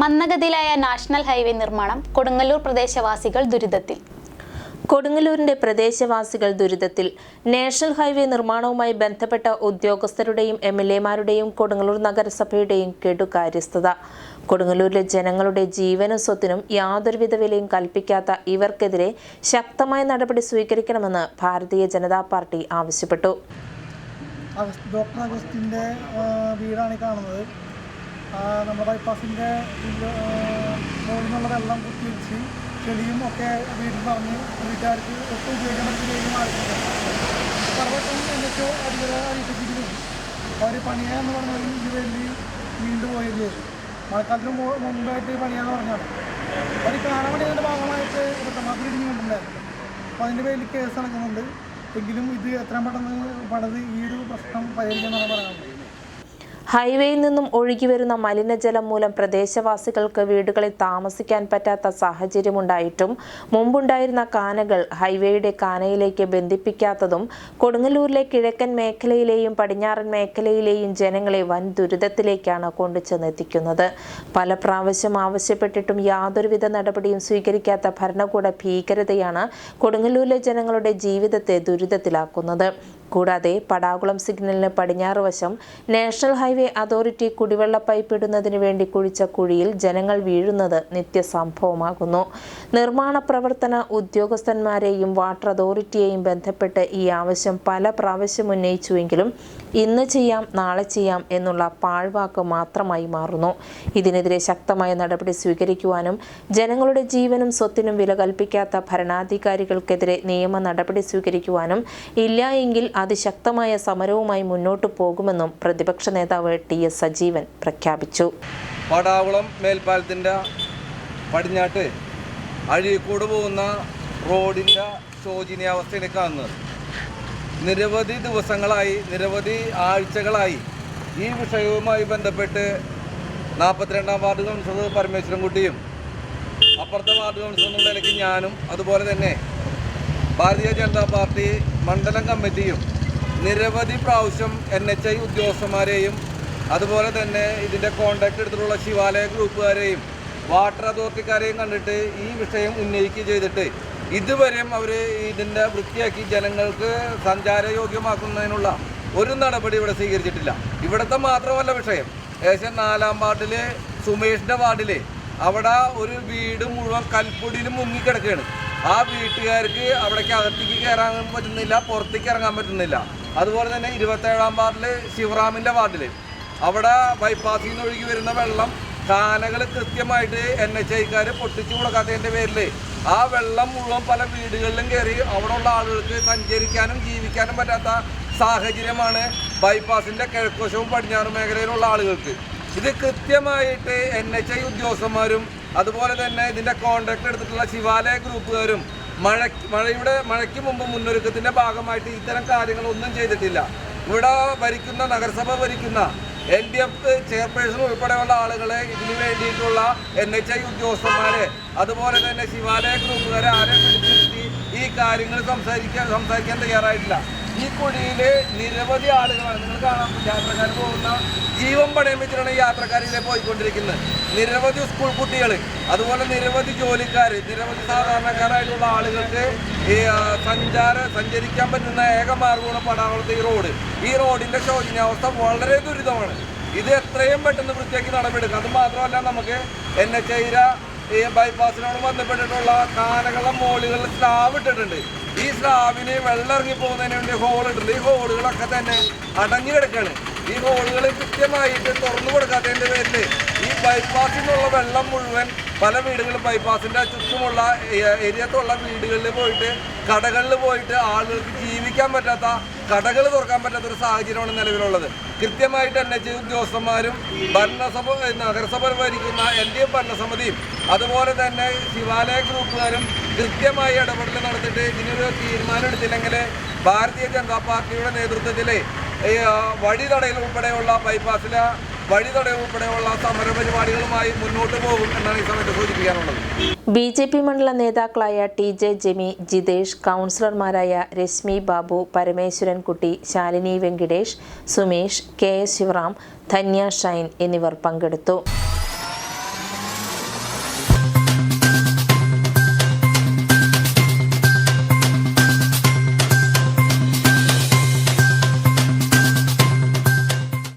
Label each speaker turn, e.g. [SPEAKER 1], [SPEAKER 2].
[SPEAKER 1] മന്ദഗതിയിലായ national highway നിർമ്മാണം കൊടുങ്ങല്ലൂർ പ്രദേശവാസികൾ ദുരിതത്തിൽ.
[SPEAKER 2] കൊടുങ്ങല്ലൂരിന്റെ പ്രദേശവാസികൾ ദുരിതത്തിൽ. നാഷണൽ ഹൈവേ നിർമ്മാണവുമായി ബന്ധപ്പെട്ട ഉദ്യോഗസ്ഥരുടെയും എം എൽ എമാരുടെയും കൊടുങ്ങല്ലൂർ നഗരസഭയുടെയും കെടുകാര്യസ്ഥത. കൊടുങ്ങല്ലൂരിലെ ജനങ്ങളുടെ ജീവനും സ്വത്തിനും യാതൊരുവിധ വിലയും കൽപ്പിക്കാത്ത ഇവർക്കെതിരെ ശക്തമായ നടപടി സ്വീകരിക്കണമെന്ന് ഭാരതീയ ജനതാ പാർട്ടി ആവശ്യപ്പെട്ടു.
[SPEAKER 3] ഡോക്ടർ അഗസ്റ്റിന്റെ വീടാണ് കാണുന്നത്. നമ്മുടെ ബൈപ്പാസിന്റെ മുകളിൽ നിന്നുള്ള വെള്ളം കുത്തിവെച്ച് ചെളിയും ഒക്കെ വീട്ടിൽ പറഞ്ഞ് വീട്ടുകാർക്ക് ഒട്ടും ഉപയോഗിക്കാൻ പറ്റുന്ന രീതിയിൽ മാറിയിട്ടുണ്ട് പർവതം എന്നിട്ട് അധികൃത അറിയിപ്പിച്ചിരുന്നു അവർ പണിയാന്ന് പറഞ്ഞാൽ ഈ വേണ്ടി വീണ്ടും പോയത് മഴക്കാലത്തിന് മുമ്പായിട്ട് പണിയാന്ന് പറഞ്ഞാണ്. അവർ കാണാൻ ഭാഗമായിട്ട് വൃത്തമാക്കി ഇടിഞ്ഞു കൊണ്ടുണ്ടായിരുന്നു അപ്പോൾ അതിന്റെ പേരിൽ കേസ് നടക്കുന്നുണ്ട്. എങ്കിലും ഇത് എത്രയും പെട്ടെന്ന് പണത് ഈ ഒരു പ്രശ്നം പരിഹരിക്കാൻ പറയാനുള്ളത്.
[SPEAKER 2] ഹൈവേയിൽ നിന്നും ഒഴുകിവരുന്ന മലിനജലം മൂലം പ്രദേശവാസികൾക്ക് വീടുകളിൽ താമസിക്കാൻ പറ്റാത്ത സാഹചര്യമുണ്ടായിട്ടും മുമ്പുണ്ടായിരുന്ന കാനകൾ ഹൈവേയുടെ കാനയിലേക്ക് ബന്ധിപ്പിക്കാത്തതും കൊടുങ്ങല്ലൂരിലെ കിഴക്കൻ മേഖലയിലെയും പടിഞ്ഞാറൻ മേഖലയിലെയും ജനങ്ങളെ വൻ ദുരിതത്തിലേക്കാണ് കൊണ്ടുചെന്നെത്തിക്കുന്നത്. പല പ്രാവശ്യം ആവശ്യപ്പെട്ടിട്ടും യാതൊരുവിധ നടപടിയും സ്വീകരിക്കാത്ത ഭരണകൂട ഭീകരതയാണ് കൊടുങ്ങല്ലൂരിലെ ജനങ്ങളുടെ ജീവിതത്തെ ദുരിതത്തിലാക്കുന്നത്. കൂടാതെ പടാകുളം സിഗ്നലിന് പടിഞ്ഞാറ് വശം നാഷണൽ ഹൈവേ അതോറിറ്റി കുടിവെള്ള പൈപ്പ് ഇടുന്നതിന് വേണ്ടി കുഴിച്ച കുഴിയിൽ ജനങ്ങൾ വീഴുന്നത് നിത്യസംഭവമാകുന്നു. നിർമ്മാണ പ്രവർത്തന ഉദ്യോഗസ്ഥന്മാരെയും വാട്ടർ അതോറിറ്റിയെയും ബന്ധപ്പെട്ട് ഈ ആവശ്യം പല പ്രാവശ്യം ഉന്നയിച്ചുവെങ്കിലും ഇന്ന് ചെയ്യാം നാളെ ചെയ്യാം എന്നുള്ള പാഴ്വാക്ക് മാത്രമായി മാറുന്നു. ഇതിനെതിരെ ശക്തമായ നടപടി സ്വീകരിക്കുവാനും ജനങ്ങളുടെ ജീവനും സ്വത്തിനും വില കൽപ്പിക്കാത്ത ഭരണാധികാരികൾക്കെതിരെ നിയമ നടപടി സ്വീകരിക്കുവാനും ഇല്ല എങ്കിൽ അതിശക്തമായ സമരവുമായി മുന്നോട്ടു പോകുമെന്നും പ്രതിപക്ഷ നേതാവ് ടി എസ് സജീവൻ പ്രഖ്യാപിച്ചു.
[SPEAKER 4] പടാകുളം മേൽപ്പാലത്തിന്റെ പടിഞ്ഞാട്ട് അഴീക്കോട് പോകുന്ന റോഡിന്റെ ശോചനീയാവസ്ഥയാണ് കാണുന്നത് നിരവധി ദിവസങ്ങളായി നിരവധി ആഴ്ചകളായി ഈ വിഷയവുമായി ബന്ധപ്പെട്ട് നാൽപ്പത്തിരണ്ടാം വാർഡ് കൗൺസിലർ പരമേശ്വരൻകുട്ടിയും അപ്പുറത്തെ വാർഡ് കൗൺസിലർ എന്നുള്ള നിലയ്ക്ക് ഞാനും അതുപോലെ തന്നെ ഭാരതീയ ജനതാ പാർട്ടി മണ്ഡലം കമ്മിറ്റിയും നിരവധി പ്രാവശ്യം എൻ എച്ച് ഐ ഉദ്യോഗസ്ഥന്മാരെയും അതുപോലെ തന്നെ ഇതിന്റെ കോണ്ടാക്ട് എടുത്തിട്ടുള്ള ശിവാലയ ഗ്രൂപ്പുകാരെയും വാട്ടർ അതോറിറ്റിക്കാരെയും കണ്ടിട്ട് ഈ വിഷയം ഉന്നയിക്കുകയും ചെയ്തിട്ട് ഇതുവരെയും അവർ ഇതിന്റെ വൃത്തിയാക്കി ജനങ്ങൾക്ക് സഞ്ചാരയോഗ്യമാക്കുന്നതിനുള്ള ഒരു നടപടി ഇവിടെ സ്വീകരിച്ചിട്ടില്ല. ഇവിടുത്തെ മാത്രമല്ല വിഷയം. ഏകദേശം നാലാം വാർഡിൽ സുമേഷിന്റെ വാർഡിൽ അവിടെ ഒരു വീട് മുഴുവൻ കൽപ്പൊടിയിൽ മുങ്ങിക്കിടക്കുകയാണ്. ആ വീട്ടുകാർക്ക് അവിടേക്ക് അകത്തേക്ക് കയറാൻ പറ്റുന്നില്ല പുറത്തേക്ക് ഇറങ്ങാൻ പറ്റുന്നില്ല. അതുപോലെ തന്നെ ഇരുപത്തേഴാം വാർഡിൽ ശിവറാമിന്റെ വാർഡിൽ അവിടെ ബൈപ്പാസിൽ നിന്ന് ഒഴുകി വരുന്ന വെള്ളം കാനകൾ കൃത്യമായിട്ട് എൻ എച്ച് ഐക്കാർ പൊട്ടിച്ചു കൊടുക്കാത്തതിന്റെ പേരിൽ ആ വെള്ളം മുഴുവൻ പല വീടുകളിലും കയറി അവിടെ ഉള്ള ആളുകൾക്ക് സഞ്ചരിക്കാനും ജീവിക്കാനും പറ്റാത്ത സാഹചര്യമാണ് ബൈപ്പാസിന്റെ കിഴക്കുവശവും പടിഞ്ഞാറ് മേഖലയിലുള്ള ആളുകൾക്ക്. ഇത് കൃത്യമായിട്ട് എൻ എച്ച് ഐ ഉദ്യോഗസ്ഥന്മാരും അതുപോലെ തന്നെ ഇതിന്റെ കോൺട്രാക്ട് എടുത്തിട്ടുള്ള ശിവാലയ ഗ്രൂപ്പുകാരും മഴ മഴയുടെ മഴയ്ക്ക് മുമ്പ് മുന്നൊരുക്കത്തിന്റെ ഭാഗമായിട്ട് ഇത്തരം കാര്യങ്ങളൊന്നും ചെയ്തിട്ടില്ല. ഇവിടെ ഭരിക്കുന്ന നഗരസഭ ഭരിക്കുന്ന എൽ ഡി എഫ് ചെയർപേഴ്സൺ ഉൾപ്പെടെയുള്ള ആളുകളെ ഇതിനു വേണ്ടിയിട്ടുള്ള എൻ എച്ച് ഐ ഉദ്യോഗസ്ഥന്മാരെ അതുപോലെ തന്നെ ശിവാലയ ഗ്രൂപ്പുകാരെ ആരെ വിളിച്ചു ഈ കാര്യങ്ങൾ സംസാരിക്കാൻ സംസാരിക്കാൻ തയ്യാറായിട്ടില്ല. ഈ കുഴിയിൽ നിരവധി ആളുകളാണ്. നിങ്ങൾ കാണാം യാത്രക്കാർ പോകുന്ന ജീവൻ പണയം വെച്ചിട്ടാണ് യാത്രക്കാരിലെ പോയിക്കൊണ്ടിരിക്കുന്നത്. നിരവധി സ്കൂൾ കുട്ടികൾ അതുപോലെ നിരവധി ജോലിക്കാർ നിരവധി സാധാരണക്കാരായിട്ടുള്ള ആളുകൾക്ക് ഈ സഞ്ചാര സഞ്ചരിക്കാൻ പറ്റുന്ന ഏക മാർഗമാണ് പടാകുളത്തെ ഈ റോഡ്. ഈ റോഡിന്റെ ശോചനീയാവസ്ഥ വളരെ ദുരിതമാണ്. ഇത് എത്രയും പെട്ടെന്ന് വൃത്തിയാക്കി നടപടിയെടുക്കുക. അത് മാത്രമല്ല നമുക്ക് എൻ എച്ച് ഐര ഈ ബൈപ്പാസിനോട് ബന്ധപ്പെട്ടിട്ടുള്ള കാനകളുടെ മുകളിൽ സ്ലാവ് ഇട്ടിട്ടുണ്ട്. ഈ സ്ലാബിന് വെള്ളം ഇറങ്ങി പോകുന്നതിന് വേണ്ടി ഹോളുണ്ട് ഈ ഹോളുകളൊക്കെ തന്നെ അടങ്ങി കിടക്കാണ്. ഈ ഹോളുകൾ കൃത്യമായിട്ട് തുറന്നു കൊടുക്കാത്തതിന്റെ പേരിൽ ഈ ബൈപ്പാസിൽ നിന്നുള്ള വെള്ളം മുഴുവൻ പല വീടുകളും ബൈപ്പാസിന്റെ ചുറ്റുമുള്ള ഏരിയത്തുള്ള വീടുകളിൽ പോയിട്ട് കടകളിൽ പോയിട്ട് ആളുകൾക്ക് ജീവിക്കാൻ പറ്റാത്ത കടകൾ തുറക്കാൻ പറ്റാത്ത ഒരു സാഹചര്യമാണ് നിലവിലുള്ളത്. കൃത്യമായിട്ട് എൻ എച്ച് ഉദ്യോഗസ്ഥന്മാരും ഭരണസഭ നഗരസഭ ഭരിക്കുന്ന എൽ ഡി എഫ് ഭരണസമിതിയും അതുപോലെ തന്നെ ശിവാലയ ഗ്രൂപ്പുകാരും കൃത്യമായി ഇടപെടൽ നടത്തിയിട്ട് ഇതിനൊരു തീരുമാനം എടുത്തില്ലെങ്കിൽ ഭാരതീയ ജനതാ പാർട്ടിയുടെ നേതൃത്വത്തിലെ വഴി തടയിൽ ഉൾപ്പെടെയുള്ള ബൈപ്പാസിലെ വഴി തടയൽ ഉൾപ്പെടെയുള്ള സമര പരിപാടികളുമായി മുന്നോട്ട് പോകും എന്നാണ് ഈ സമയത്ത് സൂചിപ്പിക്കാനുള്ളത്.
[SPEAKER 2] ബി ജെ പി മണ്ഡല നേതാക്കളായ ടി ജെ ജെമി ജിതേഷ് കൗൺസിലർമാരായ രശ്മി ബാബു പരമേശ്വരൻകുട്ടി ശാലിനി വെങ്കിടേഷ് സുമേഷ് കെ എസ് ശിവറാം ധന്യ ഷൈൻ എന്നിവർ പങ്കെടുത്തു.